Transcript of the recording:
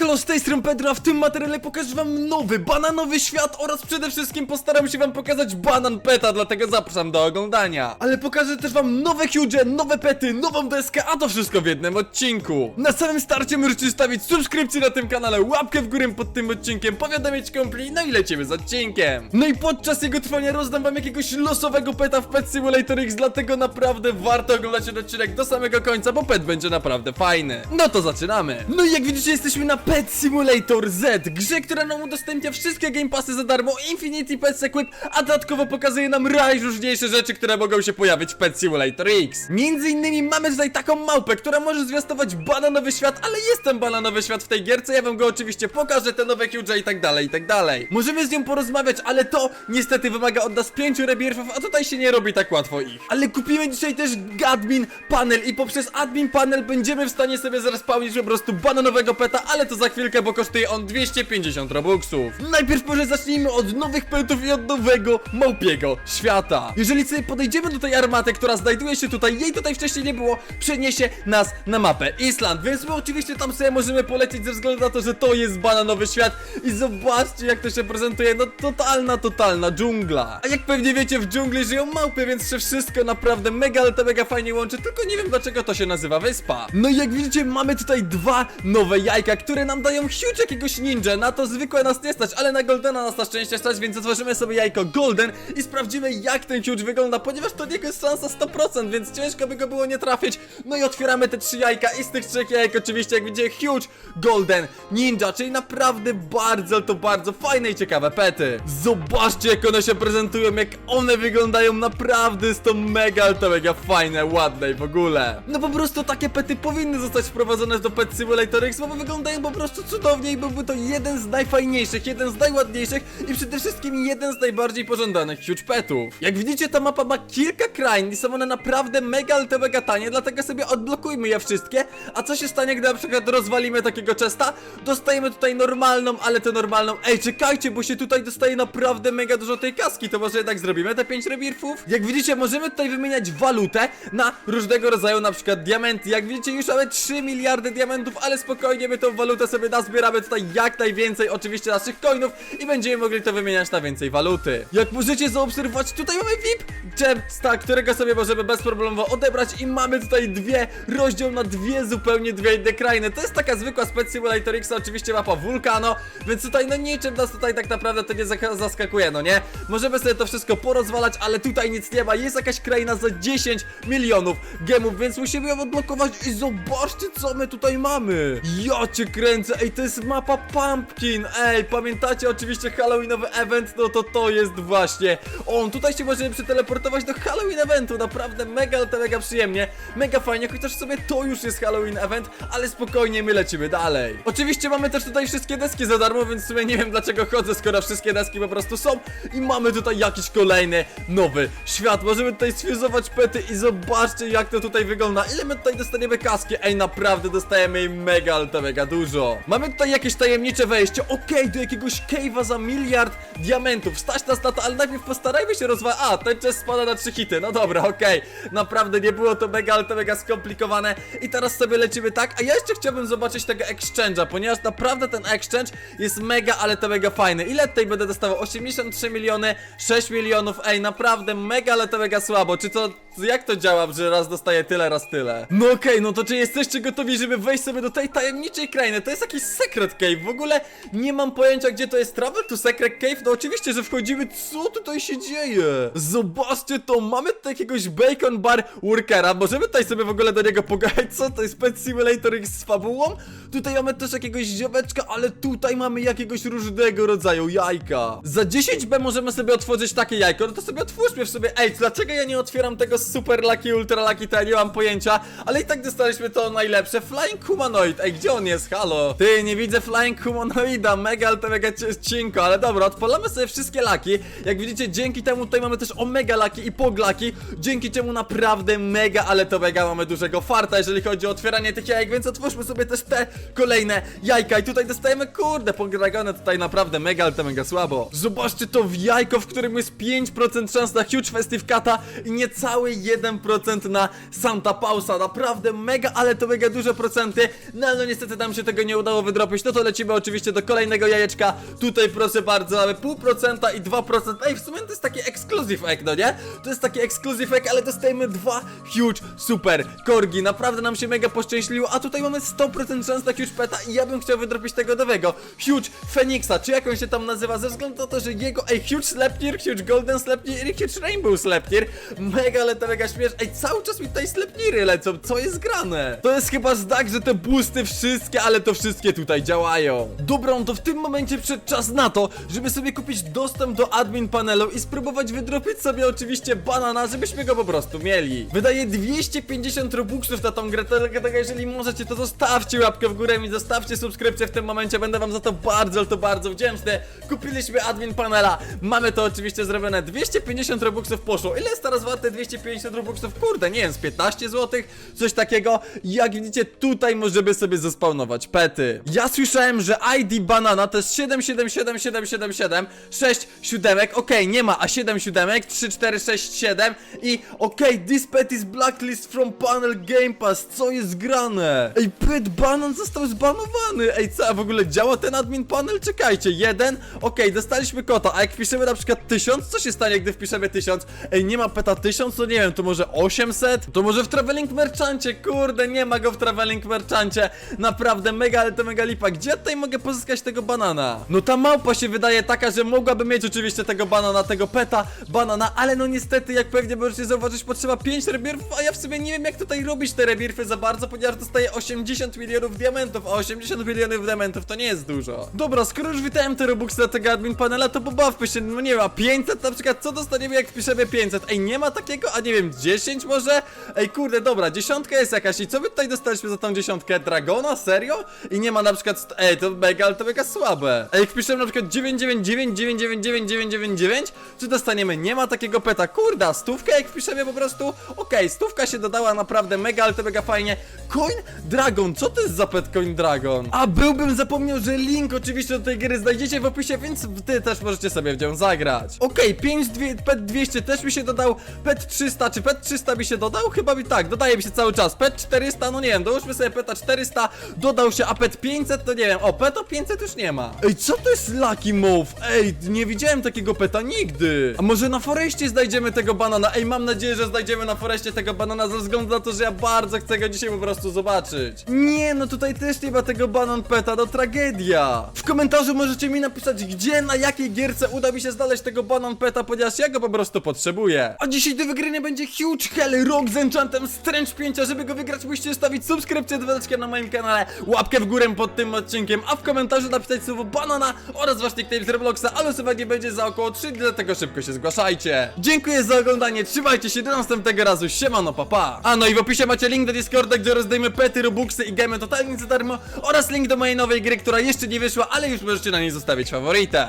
halo, z tej strony Pedro, a w tym materiale pokażę wam nowy, bananowy świat oraz przede wszystkim postaram się wam pokazać banan peta, dlatego zapraszam do oglądania. Ale pokażę też wam nowe huge, nowe pety, nową deskę, a to wszystko w jednym odcinku. Na samym starcie możecie stawić subskrypcję na tym kanale, łapkę w górę pod tym odcinkiem, powiadomić kompli, no i lecimy z odcinkiem. No i podczas jego trwania rozdam wam jakiegoś losowego peta w Pet Simulator X, dlatego naprawdę warto oglądać ten odcinek do samego końca, bo pet będzie naprawdę fajny. No to zaczynamy. No i jak widzicie jesteśmy na Pet Simulator Z, grze, która nam udostępnia wszystkie Game Passy za darmo, Infinity Pets Equip, a dodatkowo pokazuje nam najróżniejsze rzeczy, które mogą się pojawić w Pet Simulator X. Między innymi mamy tutaj taką małpę, która może zwiastować bananowy świat, ale jest ten bananowy świat w tej gierce, ja wam go oczywiście pokażę, te nowe huge i tak dalej, i tak dalej. Możemy z nią porozmawiać, ale to niestety wymaga od nas pięciu rebirfów, a tutaj się nie robi tak łatwo ich. Ale kupimy dzisiaj też admin panel i poprzez admin panel będziemy w stanie sobie zrespawnić po prostu bananowego peta, ale to za chwilkę, bo kosztuje on 250 robuxów. Najpierw może zacznijmy od nowych petów i od nowego małpiego świata. Jeżeli sobie podejdziemy do tej armaty, która znajduje się tutaj, jej tutaj wcześniej nie było, przeniesie nas na mapę Island, więc my oczywiście tam sobie możemy polecieć ze względu na to, że to jest bananowy świat i zobaczcie jak to się prezentuje, no totalna, totalna dżungla. A jak pewnie wiecie, w dżungli żyją małpy, więc się wszystko naprawdę mega, ale to mega fajnie łączy, tylko nie wiem dlaczego to się nazywa wyspa. No i jak widzicie, mamy tutaj dwa nowe jajka, które nam dają huge jakiegoś ninja, na to zwykłe nas nie stać, ale na Goldena nas na szczęście stać, więc otworzymy sobie jajko Golden i sprawdzimy jak ten huge wygląda, ponieważ to niego jest szansa 100%, więc ciężko by go było nie trafić. No i otwieramy te trzy jajka i z tych trzech jajek oczywiście, jak widzicie, huge Golden Ninja, czyli naprawdę bardzo, to bardzo fajne i ciekawe pety. Zobaczcie jak one się prezentują, jak one wyglądają naprawdę, jest to mega, to mega fajne, ładne i w ogóle. No po prostu takie pety powinny zostać wprowadzone do Pet Simulator X, bo wyglądają po prostu cudownie i byłby to jeden z najfajniejszych, jeden z najładniejszych i przede wszystkim jeden z najbardziej pożądanych huge petów. Jak widzicie, ta mapa ma kilka krain i są one naprawdę mega, ale to mega tanie, dlatego sobie odblokujmy je wszystkie. A co się stanie, gdy na przykład rozwalimy takiego chesta? Dostajemy tutaj normalną, ale to normalną. Ej, czekajcie, bo się tutaj dostaje naprawdę mega dużo tej kaski, to może jednak zrobimy te 5 rebirfów? Jak widzicie, możemy tutaj wymieniać walutę na różnego rodzaju na przykład diamenty. Jak widzicie, już mamy 3 miliardy diamentów, ale spokojnie my tą walutę sobie nazbieramy tutaj jak najwięcej, oczywiście naszych coinów i będziemy mogli to wymieniać na więcej waluty. Jak możecie zaobserwować, tutaj mamy VIP Chesta, którego sobie możemy bezproblemowo odebrać i mamy tutaj dwie, rozdział na dwie zupełnie dwie inne krainy. To jest taka zwykła Spec oczywiście mapa Vulcano, więc tutaj no niczym nas tutaj tak naprawdę to nie zaskakuje, no nie? Możemy sobie to wszystko porozwalać, ale tutaj nic nie ma, jest jakaś kraina za 10 milionów gemów, więc musimy ją odblokować i zobaczcie co my tutaj mamy. Ja cię kręcę, ej to jest mapa Pumpkin, ej pamiętacie oczywiście Halloweenowy event, no to to jest właśnie on, tutaj się możemy przeteleportować do Halloween eventu, naprawdę mega, to mega przyjemnie, mega fajnie, chociaż sobie to już jest Halloween event, ale spokojnie my lecimy dalej. Oczywiście mamy też tutaj wszystkie deski za darmo, więc w sumie nie wiem dlaczego chodzę, skoro wszystkie deski po prostu są. I mamy tutaj jakiś kolejny nowy świat, możemy tutaj sfuzować pety i zobaczcie jak to tutaj wygląda, ile my tutaj dostaniemy kaski, ej naprawdę dostajemy jej mega, ale to mega dużo. Mamy tutaj jakieś tajemnicze wejście, okej, do jakiegoś cave'a za miliard diamentów, stać nas na to, ale najpierw postarajmy się rozwalić, a, ten czas spada na trzy hity, no dobra, okej, naprawdę nie było to mega, ale to mega skomplikowane i teraz sobie lecimy tak, a ja jeszcze chciałbym zobaczyć tego exchange'a, ponieważ naprawdę ten exchange jest mega, ale to mega fajny. Ile tutaj będę dostawał? 83 miliony, 6 milionów, ej, naprawdę mega, ale to mega słabo. Czy to, jak to działa, że raz dostaję tyle, raz tyle? No okej, no to czy jesteście gotowi, żeby wejść sobie do tej tajemniczej krainy? To jest jakiś secret cave, w ogóle nie mam pojęcia, gdzie to jest travel to secret cave, no oczywiście, że wchodzimy, co tutaj się dzieje? Zobaczcie to, mamy tutaj jakiegoś bacon bar workera, możemy tutaj sobie w ogóle do niego pogadać, co to jest? Pet Simulator X z fabułą? Tutaj mamy też jakiegoś ziomeczka, ale tutaj mamy jakiegoś różnego rodzaju jajka. Za 10b możemy sobie otworzyć takie jajko, no to sobie otwórzmy w sobie, ej, dlaczego ja nie otwieram tego super lucky, ultra lucky, to ja nie mam pojęcia, ale i tak dostaliśmy to najlepsze, Flying Humanoid, ej, gdzie on jest, halo? Ty, nie widzę Flying Humanoida, mega, ale to mega cienko, ale dobra, odpalamy sobie wszystkie laki, jak widzicie, dzięki temu tutaj mamy też omega laki i pog laki, dzięki czemu naprawdę mega, ale to mega mamy dużego farta, jeżeli chodzi o otwieranie tych jajek, więc otwórzmy sobie też te kolejne jajka i tutaj dostajemy, kurde, pogragane tutaj naprawdę mega, ale to mega słabo. Zobaczcie to w jajko, w którym jest 5% szans na huge festive kata i niecałe cały 1% na Santa Pausa. Naprawdę mega, ale to mega duże procenty. No ale no niestety nam się tego nie udało wydropić. No to lecimy oczywiście do kolejnego jajeczka. Tutaj proszę bardzo, mamy pół procenta i 2%. Ej, w sumie to jest taki exclusive egg, no nie? To jest taki exclusive egg, ale dostajemy dwa huge super korgi. Naprawdę nam się mega poszczęśliło, a tutaj mamy 100% szans na huge peta i ja bym chciał wydropić tego nowego. Huge Phoenixa, czy jak on się tam nazywa, ze względu na to, że jego, ej, huge Slepnir, huge Golden Slepnir i huge Rainbow Slepnir. Mega, ale to mega śmieszne. Ej, cały czas mi tutaj Slepniry lecą, co jest grane? To jest chyba znak, że te boosty wszystkie, ale to wszystkie tutaj działają. Dobra, no to w tym momencie przyszedł czas na to, żeby sobie kupić dostęp do admin panelu i spróbować wydropić sobie oczywiście banana, żebyśmy go po prostu mieli. Wydaje 250 robuxów na tą grę, dlatego jeżeli możecie, to zostawcie łapkę w górę i zostawcie subskrypcję w tym momencie, będę wam za to bardzo, to bardzo wdzięczny. Kupiliśmy admin panela, mamy to oczywiście zrobione, 250 robuxów poszło. Ile jest teraz warte 250 robuxów? Kurde, nie wiem, z 15 zł, coś takiego. Jak widzicie, tutaj możemy sobie zespawnować pety. Ja słyszałem, że ID banana to jest 777777, 6 siódemek, okej, nie ma, a 7 siódemek, 3, 4, 6, 7 i okej, this pet is blacklist from panel Game Pass, co jest grane? Ej, pet banan został zbanowany, ej, co, a w ogóle działa ten admin panel? Czekajcie, jeden, okej, dostaliśmy kota, a jak wpiszemy na przykład 1000, co się stanie, gdy wpiszemy 1000? Ej, nie ma peta 1000, to nie wiem, to może 800? To może w Traveling Merchancie, kurde, nie ma go w Traveling Merchancie, naprawdę mega, ale to mega lipa, gdzie ja tutaj mogę pozyskać tego banana? No ta małpa się wydaje taka, że mogłaby mieć oczywiście tego banana, tego peta, banana, ale no niestety, jak pewnie możecie zauważyć, potrzeba 5 rebirfów, a ja w sumie nie wiem jak tutaj robić te rebirfy za bardzo, ponieważ dostaję 80 milionów diamentów, a 80 milionów diamentów to nie jest dużo. Dobra, skoro już witałem te robuxy na tego admin panela, to pobawmy się, no nie wiem, a 500 na przykład, co dostaniemy jak wpiszemy 500? Ej, nie ma takiego, a nie wiem, 10 może? Ej, kurde, dobra, dziesiątka jest jakaś i co my tutaj dostaliśmy za tą dziesiątkę? Dragona? Serio? I nie ma na przykład, ej, to mega, ale to mega słabe. Ej, jak na przykład 999, 999, 999, czy dostaniemy? Nie ma takiego peta, kurda, stówkę jak wpiszemy po prostu? Okej, stówka się dodała naprawdę mega, ale to mega fajnie. Coin Dragon, co to jest za pet Coin Dragon? A byłbym zapomniał, że link oczywiście do tej gry znajdziecie w opisie, więc ty też możecie sobie w nią zagrać. Okej, 5 dwie, pet 200 też mi się dodał, pet 300, czy pet 300 mi się dodał? Chyba mi tak, dodaje mi się cały czas. Pet 400, no nie wiem, dołóżmy sobie peta 400, dodał się, a pet 500 to nie wiem. O, peto 500 już nie ma. Ej, co to jest Lucky Move? Ej, nie widziałem takiego peta nigdy. A może na foreście znajdziemy tego banana? Ej, mam nadzieję, że znajdziemy na foreście tego banana ze względu na to, że ja bardzo chcę go dzisiaj po prostu zobaczyć. Nie, no tutaj też nie ma tego banan peta, no tragedia. W komentarzu możecie mi napisać, gdzie, na jakiej gierce uda mi się znaleźć tego banan peta, ponieważ ja go po prostu potrzebuję. A dzisiaj do wygrania będzie Huge Hell Rock z Enchantem Strange 5, a żeby go wygrać musicie zostawić subskrypcję, dzwoneczkę na moim kanale, w górę pod tym odcinkiem, a w komentarzu napisać słowo banana oraz wasz nickname z Robloxa, a losowanie będzie za około 3 dni, dlatego szybko się zgłaszajcie. Dziękuję za oglądanie, trzymajcie się, do następnego razu, siemano, papa. A no i w opisie macie link do Discorda, gdzie rozdajemy pety, robuxy i gemy totalnie za darmo oraz link do mojej nowej gry, która jeszcze nie wyszła, ale już możecie na niej zostawić faworytę.